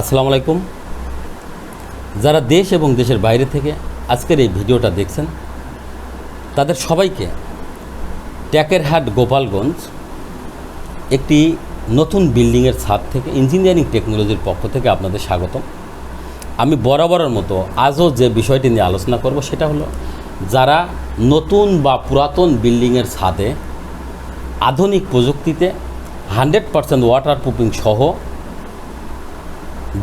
আসসালামু আলাইকুম। যারা দেশ এবং দেশের বাইরে থেকে আজকের এই ভিডিওটা দেখছেন, তাদের সবাইকে ট্যাকেরহাট গোপালগঞ্জ একটি নতুন বিল্ডিংয়ের ছাদ থেকে ইঞ্জিনিয়ারিং টেকনোলজির পক্ষ থেকে আপনাদের স্বাগতম। আমি বরাবরের মতো আজও যে বিষয়টি নিয়ে আলোচনা করব সেটা হলো, যারা নতুন বা পুরাতন বিল্ডিংয়ের ছাদে আধুনিক প্রযুক্তিতে হান্ড্রেড পারসেন্ট ওয়াটার প্রুফিং সহ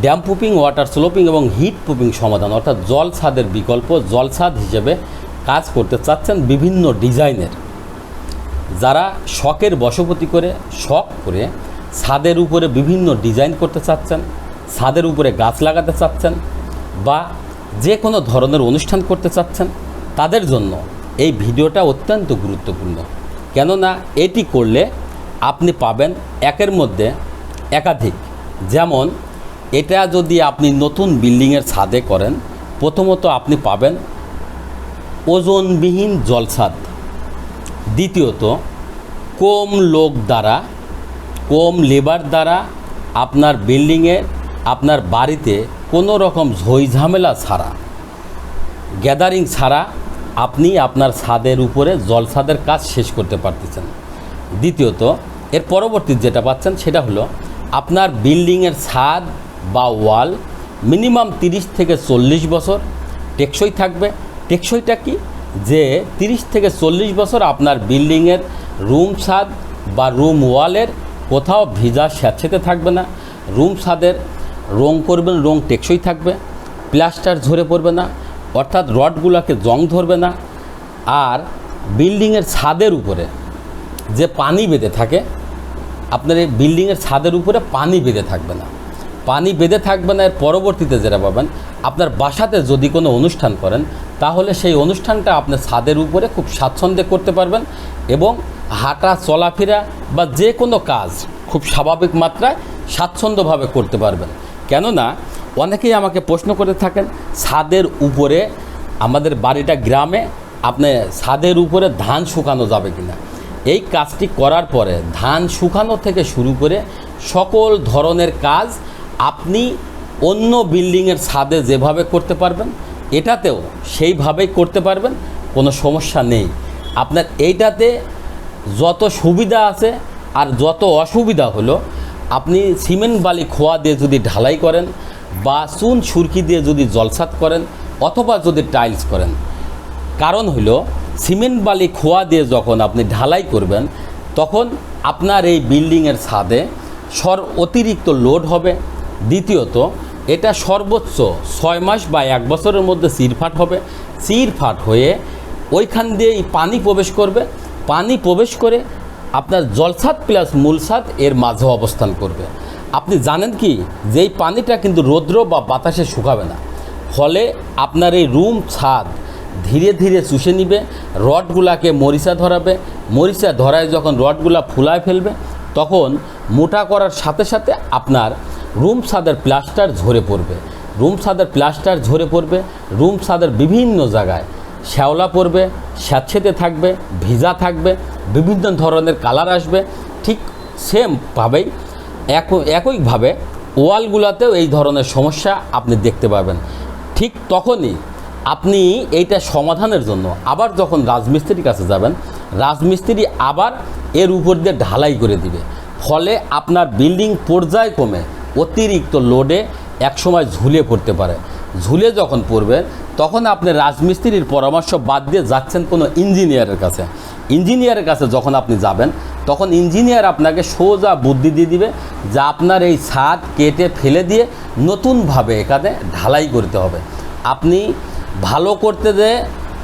ড্যাম প্রুফিং, ওয়াটার স্লোপিং এবং হিট প্রুফিং সমাধান, অর্থাৎ জল ছাদের বিকল্প, জল ছাদ হিসেবে কাজ করতে চাচ্ছেন বিভিন্ন ডিজাইনের। যারা শখের বশবর্তী করে, শখ করে ছাদের উপরে বিভিন্ন ডিজাইন করতে চাচ্ছেন, ছাদের উপরে গাছ লাগাতে চাচ্ছেন বা যে কোনো ধরনের অনুষ্ঠান করতে চাচ্ছেন, তাদের জন্য এই ভিডিওটা অত্যন্ত গুরুত্বপূর্ণ। কেননা এটি করলে আপনি পাবেন একের মধ্যে একাধিক। যেমন এটা যদি আপনি নতুন বিল্ডিংয়ের ছাদে করেন, প্রথমত আপনি পাবেন ওজনবিহীন জলছাদ। দ্বিতীয়ত, কম লোক দ্বারা, কম লেবার দ্বারা আপনার বিল্ডিংয়ে, আপনার বাড়িতে কোনো রকম ঝই ঝামেলা ছাড়া, গ্যাদারিং ছাড়া আপনি আপনার ছাদের উপরে জলছাদের কাজ শেষ করতে পারতেছেন। দ্বিতীয়ত, এর পরবর্তী যেটা পাচ্ছেন সেটা হলো, আপনার বিল্ডিংয়ের ছাদ বা ওয়াল মিনিমাম তিরিশ থেকে চল্লিশ বছর। টেকসই থাকবে। টেকসইটা কি? যে তিরিশ থেকে চল্লিশ বছর আপনার বিল্ডিংয়ের রুম ছাদ বা রুম ওয়ালের কোথাও ভিজা স্যাঁতসেতে থাকবে না। রুম ছাদের রং করবেন, রং টেকসই থাকবে। প্লাস্টার ঝরে পড়বে না। অর্থাৎ রডগুলোকে জং ধরবে না। আর বিল্ডিংয়ের ছাদের উপরে যে পানি বেঁধে থাকে, আপনার এই বিল্ডিংয়ের ছাদের উপরে পানি বেঁধে থাকবে না। পানি বেঁধে থাকবে না, এর পরবর্তীতে যেটা পাবেন, আপনার বাসাতে যদি কোনো অনুষ্ঠান করেন, তাহলে সেই অনুষ্ঠানটা আপনার ছাদের উপরে খুব স্বাচ্ছন্দ্যে করতে পারবেন এবং হাঁটা চলাফেরা বা যে কোনো কাজ খুব স্বাভাবিক মাত্রায় স্বাচ্ছন্দ্যভাবে করতে পারবেন। কেননা অনেকেই আমাকে প্রশ্ন করে থাকেন, ছাদের উপরে আমাদের বাড়িটা গ্রামে আপনি ছাদের উপরে ধান শুকানো যাবে কিনা? এই কাজটি করার পরে ধান শুকানো থেকে শুরু করে সকল ধরনের কাজ আপনি অন্য বিল্ডিংয়ের ছাদে যেভাবে করতে পারবেন, এটাতেও সেইভাবেই করতে পারবেন, কোনো সমস্যা নেই। আপনার এইটাতে যত সুবিধা আছে আর যত অসুবিধা হলো, আপনি সিমেন্ট বালি খোয়া দিয়ে যদি ঢালাই করেন বা চুন সুরকি দিয়ে যদি জলসাত করেন অথবা যদি টাইলস করেন, কারণ হলো সিমেন্ট বালি খোয়া দিয়ে যখন আপনি ঢালাই করবেন, তখন আপনার এই বিল্ডিংয়ের ছাদে সর অতিরিক্ত লোড হবে দ্বিতীয়ত, এটা সর্বোচ্চ ছয় মাস বা এক বছরের মধ্যে চিরফাট হবে। চিরফাট হয়ে ওইখান দিয়ে এই পানি প্রবেশ করবে। পানি প্রবেশ করে আপনার জলছাদ প্লাস মূলছাদ এর মাঝে অবস্থান করবে। আপনি জানেন কি? যে এই পানিটা কিন্তু রৌদ্র বা বাতাসে শুকাবে না। ফলে আপনার এই রুম ছাদ ধীরে ধীরে চুষে নিবে, রডগুলাকে মরিচা ধরাবে। মরিচা ধরায় যখন রডগুলা ফুলায় ফেলবে, তখন মোটা করার সাথে সাথে আপনার রুম ছাদের প্লাস্টার ঝরে পড়বে। রুম ছাদের প্লাস্টার ঝরে পড়বে রুম ছাদের বিভিন্ন জায়গায়। শ্যাওলা পড়বে, স্যাঁতসেতে থাকবে, ভিজা থাকবে, বিভিন্ন ধরনের কালার আসবে। ঠিক সেমভাবেই এক, একইভাবে ওয়ালগুলোতেও এই ধরনের সমস্যা আপনি দেখতে পাবেন। ঠিক তখনই আপনি এইটা সমাধানের জন্য আবার যখন রাজমিস্ত্রির কাছে যাবেন, রাজমিস্ত্রি আবার এর উপর দিয়ে ঢালাই করে দিবে। ফলে আপনার বিল্ডিং পর্যায় পর্যায়ক্রমে অতিরিক্ত লোডে একসময় ঝুলে পড়তে পারে। ঝুলে যখন পড়বে, তখন আপনি রাজমিস্ত্রির পরামর্শ বাদ দিয়ে যাচ্ছেন কোনো ইঞ্জিনিয়ারের কাছে। ইঞ্জিনিয়ারের কাছে যখন আপনি যাবেন, তখন ইঞ্জিনিয়ার আপনাকে সোজা বুদ্ধি দিয়ে দিবে যে আপনার এই ছাদ কেটে ফেলে দিয়ে নতুনভাবে এখানে ঢালাই করতে হবে। আপনি ভালো করতে যে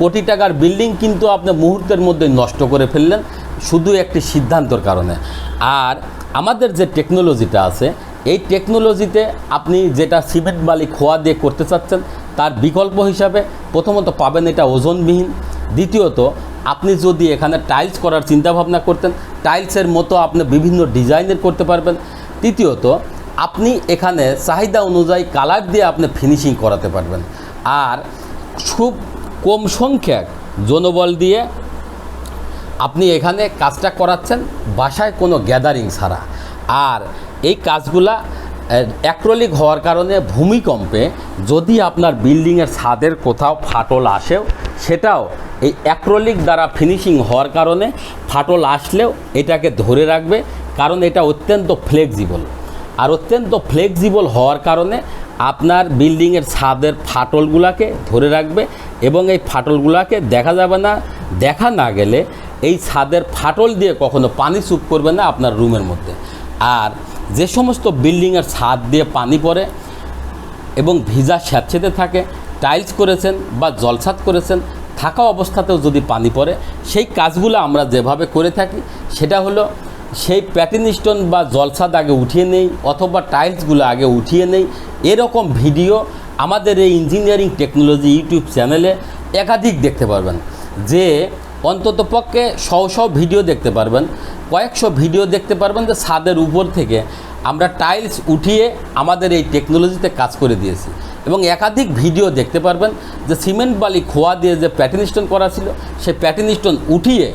কোটি টাকার বিল্ডিং কিন্তু আপনি মুহূর্তের মধ্যে নষ্ট করে ফেললেন, শুধু একটি সিদ্ধান্তর কারণে। আর আমাদের যে টেকনোলজিটা আছে এই টেকনোলজিতে আপনি যেটা সিমেন্ট বালি খোয়া দিয়ে করতে চাচ্ছেন, তার বিকল্প হিসাবে প্রথমত পাবেন এটা ওজনবিহীন। দ্বিতীয়ত, আপনি যদি এখানে টাইলস করার চিন্তাভাবনা করতেন টাইলসের মতো আপনি বিভিন্ন ডিজাইনের করতে পারবেন। তৃতীয়ত, আপনি এখানে চাহিদা অনুযায়ী কালার দিয়ে আপনি ফিনিশিং করাতে পারবেন। আর খুব কম সংখ্যক জনবল দিয়ে আপনি এখানে কাজটা করাচ্ছেন, বাসায় কোনো গ্যাদারিং ছাড়া। আর এই কাজগুলা অ্যাক্রোলিক হওয়ার কারণে ভূমিকম্পে যদি আপনার বিল্ডিংয়ের ছাদের কোথাও ফাটল আসেও, সেটাও এই অ্যাক্রোলিক দ্বারা ফিনিশিং হওয়ার কারণে ফাটল আসলেও এটাকে ধরে রাখবে, কারণ এটা অত্যন্ত ফ্লেক্সিবল আর অত্যন্ত ফ্লেক্সিবল হওয়ার কারণে আপনার বিল্ডিংয়ের ছাদের ফাটলগুলাকে ধরে রাখবে এবং এই ফাটলগুলাকে দেখা যাবে না, দেখা না গেলে এই ছাদের ফাটল দিয়ে কখনো পানি চুপ করবে না আপনার রুমের মধ্যে। আর যে সমস্ত বিল্ডিংয়ের ছাদ দিয়ে পানি পড়ে এবং ভিজা স্যাঁতসেঁতে থাকে টাইলস করেছেন বা জলছাদ করেছেন, থাকা অবস্থাতেও যদি পানি পড়ে, সেই কাজগুলো আমরা যেভাবে করে থাকি, সেটা হলো সেই প্যাটিন স্টোন বা জলছাদ আগে উঠিয়ে নেই অথবা টাইলসগুলো আগে উঠিয়ে নেই। এরকম ভিডিও আমাদের এই ইঞ্জিনিয়ারিং টেকনোলজি ইউটিউব চ্যানেলে একাধিক দেখতে পারবেন। যে অন্তত পক্ষে শও ভিডিও দেখতে পারবেন, কয়েকশো ভিডিও দেখতে পারবেন যে ছাদের উপর থেকে আমরা টাইলস উঠিয়ে আমাদের এই টেকনোলজিতে কাজ করে দিয়েছি। এবং একাধিক ভিডিও দেখতে পারবেন যে সিমেন্ট বালি খোয়া দিয়ে যে প্যাটিন স্টোন করা ছিল, সেই প্যাটিন স্টোন উঠিয়ে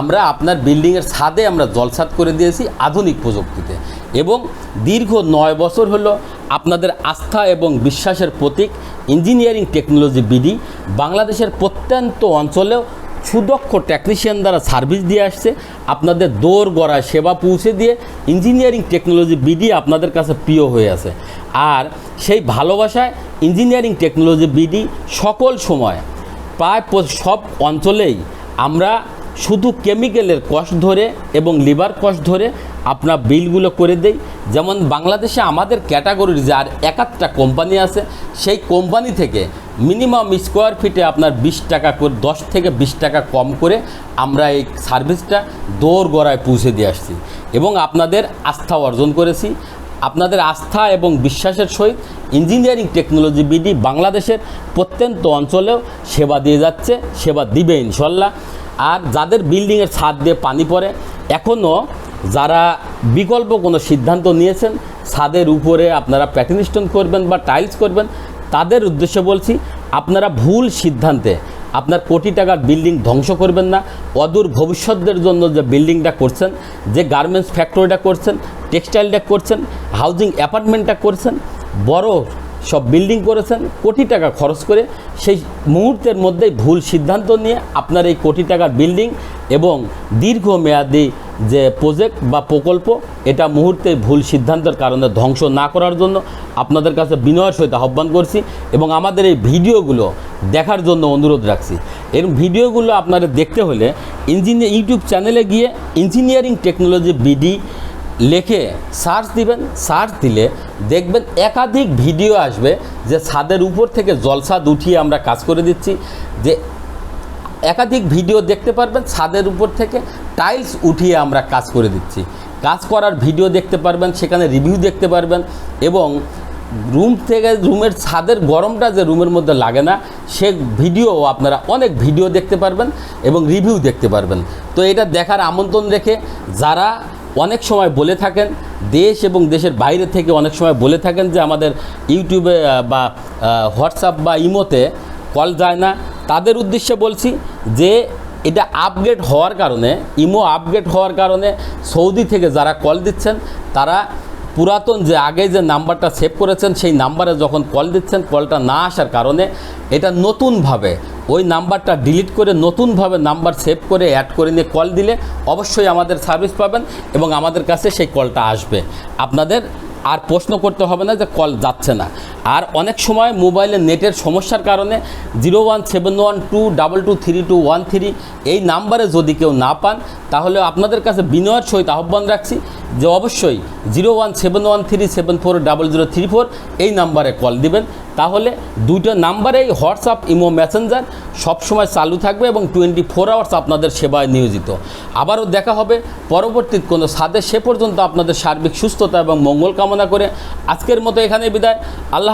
আমরা আপনার বিল্ডিংয়ের ছাদে আমরা জলছাদ করে দিয়েছি আধুনিক প্রযুক্তিতে। এবং দীর্ঘ নয় বছর হলো আপনাদের আস্থা এবং বিশ্বাসের প্রতীক ইঞ্জিনিয়ারিং টেকনোলজি বিডি বাংলাদেশের প্রত্যন্ত অঞ্চলেও সুদক্ষ টেকনিশিয়ান দ্বারা সার্ভিস দিয়ে আসছে, আপনাদের দৌড় গড়া সেবা পৌঁছে দিয়ে ইঞ্জিনিয়ারিং টেকনোলজি বিডি আপনাদের কাছে প্রিয় হয়ে আছে। আর সেই ভালোবাসায় ইঞ্জিনিয়ারিং টেকনোলজি বিডি সকল সময়। প্রায় সব অঞ্চলেই আমরা শুধু কেমিক্যালের কষ্ট ধরে এবং লিভার কষ্ট ধরে আপনার বিলগুলো করে দেই। যেমন বাংলাদেশে আমাদের ক্যাটাগরির যে আর একাত্তা কোম্পানি আছে, সেই কোম্পানি থেকে মিনিমাম স্কোয়ার ফিটে আপনার বিশ টাকা করে, দশ থেকে বিশ টাকা কম করে আমরা এই সার্ভিসটা দৌড় গড়ায় পৌঁছে দিয়ে আসছি। এবং আপনাদের আস্থা অর্জন করেছি। আপনাদের আস্থা এবং বিশ্বাসের সহিত ইঞ্জিনিয়ারিং টেকনোলজি বিডি বাংলাদেশের প্রত্যন্ত অঞ্চলেও সেবা দিয়ে যাচ্ছে, সেবা দিবে ইনশাল্লাহ। আর যাদের বিল্ডিংয়ের ছাদ দিয়ে পানি পড়ে, এখনও যারা বিকল্প কোনো সিদ্ধান্ত নিয়েছেন, ছাদের উপরে আপনারা প্যাটিন স্টোন করবেন বা টাইলস করবেন, তাদের উদ্দেশ্যে বলছি, আপনারা ভুল সিদ্ধান্তে আপনার কোটি টাকার বিল্ডিং ধ্বংস করবেন না। অদূর ভবিষ্যতের জন্য যে বিল্ডিংটা করছেন, যে গার্মেন্টস ফ্যাক্টরিটা করছেন টেক্সটাইলটা করছেন হাউজিং অ্যাপার্টমেন্টটা করছেন, বড় সব বিল্ডিং করেছেন, কোটি টাকা খরচ করে। সেই মুহূর্তের মধ্যেই ভুল সিদ্ধান্ত নিয়ে আপনার এই কোটি টাকার বিল্ডিং এবং দীর্ঘমেয়াদী যে প্রজেক্ট বা প্রকল্প, এটা মুহূর্তে ভুল সিদ্ধান্তের কারণে ধ্বংস না করার জন্য আপনাদের কাছে বিনয়ের সহিত আহ্বান করছি এবং আমাদের এই ভিডিওগুলো দেখার জন্য অনুরোধ রাখছি। এর ভিডিওগুলো আপনারা দেখতে হলে ইঞ্জিনিয়ার ইউটিউব চ্যানেলে গিয়ে ইঞ্জিনিয়ারিং টেকনোলজি বিডি লেখে সার্চ দিবেন সার্চ দিলে দেখবেন একাধিক ভিডিও আসবে যে ছাদের উপর থেকে জলসাদ উঠিয়ে আমরা কাজ করে দিচ্ছি। যে একাধিক ভিডিও দেখতে পারবেন ছাদের উপর থেকে টাইলস উঠিয়ে আমরা কাজ করে দিচ্ছি। কাজ করার ভিডিও দেখতে পারবেন, সেখানে রিভিউ দেখতে পারবেন এবং রুম থেকে রুমের ছাদের গরমটা যে রুমের মধ্যে লাগে না, সে ভিডিও আপনারা অনেক ভিডিও দেখতে পারবেন এবং রিভিউ দেখতে পারবেন। তো এটা দেখার আমন্ত্রণ রেখে যারা অনেক সময় বলে থাকেন, দেশ এবং দেশের বাইরে থেকে অনেক সময় বলে থাকেন যে আমাদের ইউটিউবে বা হোয়াটসঅ্যাপ বা ইমোতে কল যায় না। তাদের উদ্দেশ্যে বলছি যে এটা আপগ্রেড হওয়ার কারণে, ইমো আপগ্রেড হওয়ার কারণে সৌদি থেকে যারা কল দিচ্ছেন, তারা পুরাতন যে আগে যে নাম্বারটা সেভ করেছেন, সেই নাম্বারে যখন কল দিচ্ছেন, কলটা না আসার কারণে এটা নতুনভাবে ওই নাম্বারটা ডিলিট করে নতুনভাবে নাম্বার সেভ করে অ্যাড করে নিয়ে কল দিলে অবশ্যই আমাদের সার্ভিস পাবেন এবং আমাদের কাছে সেই কলটা আসবে। আপনাদের আর প্রশ্ন করতে হবে না যে কল যাচ্ছে না। আর অনেক সময় মোবাইলে নেটের সমস্যার কারণে zero one seven one two double two three two one three এই নাম্বারে যদি কেউ না পান, তাহলে আপনাদের কাছে বিনয়ের সহিত আহ্বান রাখছি যে অবশ্যই zero one seven one three seven four double zero three four এই নাম্বারে কল দিবেন। তাহলে দুটো নাম্বারেই হোয়াটসঅ্যাপ, ইমো, মেসেঞ্জার সবসময় চালু থাকবে এবং টোয়েন্টি ফোর আওয়ার্স আপনাদের সেবায় নিয়োজিত। আবারও দেখা হবে পরবর্তী কোনো সাদে সে পর্যন্ত আপনাদের সার্বিক সুস্থতা এবং মঙ্গল কামনা করে। আজকের মতো এখানে বিদায়। আল্লাহ